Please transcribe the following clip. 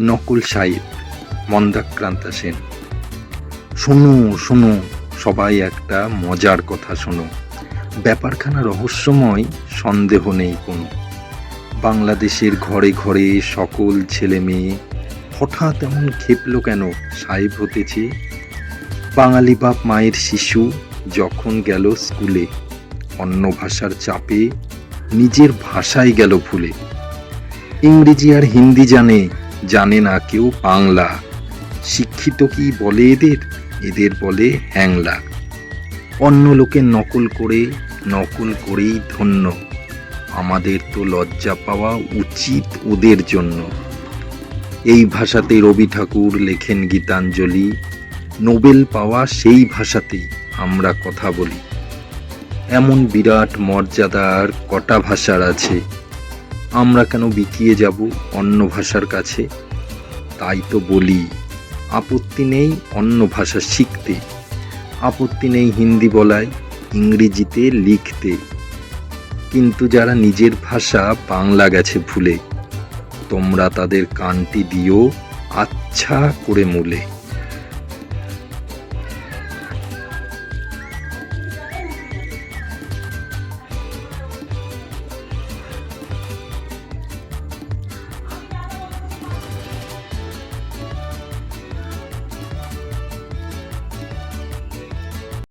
নকুল সাহেব, মন্দাক্রান্তা সেন। শোনো শোনো, সবাই একটা মজার কথা শোনো। ব্যাপারখানা রহস্যময়, সন্দেহ নেই কোনো। বাংলাদেশের ঘরে ঘরে সকল ছেলে মেয়ে হঠাৎ এমন খেপলো কেন, সাহেব হতেছে বাঙালি বাপ মায়ের শিশু যখন গেল স্কুলে, অন্য ভাষার চাপে নিজের ভাষায় গেল ভুলে। ইংরেজি আর হিন্দি জানে জানে না কেউ বাংলা। শিক্ষিত কি বলে এদের? এদের বলে হ্যাংলা। অন্য লোকের নকল করে, নকল করেই ধন্য। আমাদের তো লজ্জা পাওয়া উচিত ওদের জন্য। এই ভাষাতে রবি ঠাকুর লেখেন গীতাঞ্জলি, নোবেল পাওয়া সেই ভাষাতেই আমরা কথা বলি। এমন বিরাট মর্যাদার কটা ভাষার আছে। আমরা কেন বিকিয়ে যাব অন্য ভাষার কাছে? তাই তো বলি, আপত্তি নেই অন্য ভাষা শিখতে। আপত্তি নেই হিন্দি বলায়, ইংরেজিতে লিখতে। কিন্তু যারা নিজের ভাষা বাংলা গেছে ভুলে, তোমরা তাদের কানটি দিও আচ্ছা করে মূলে।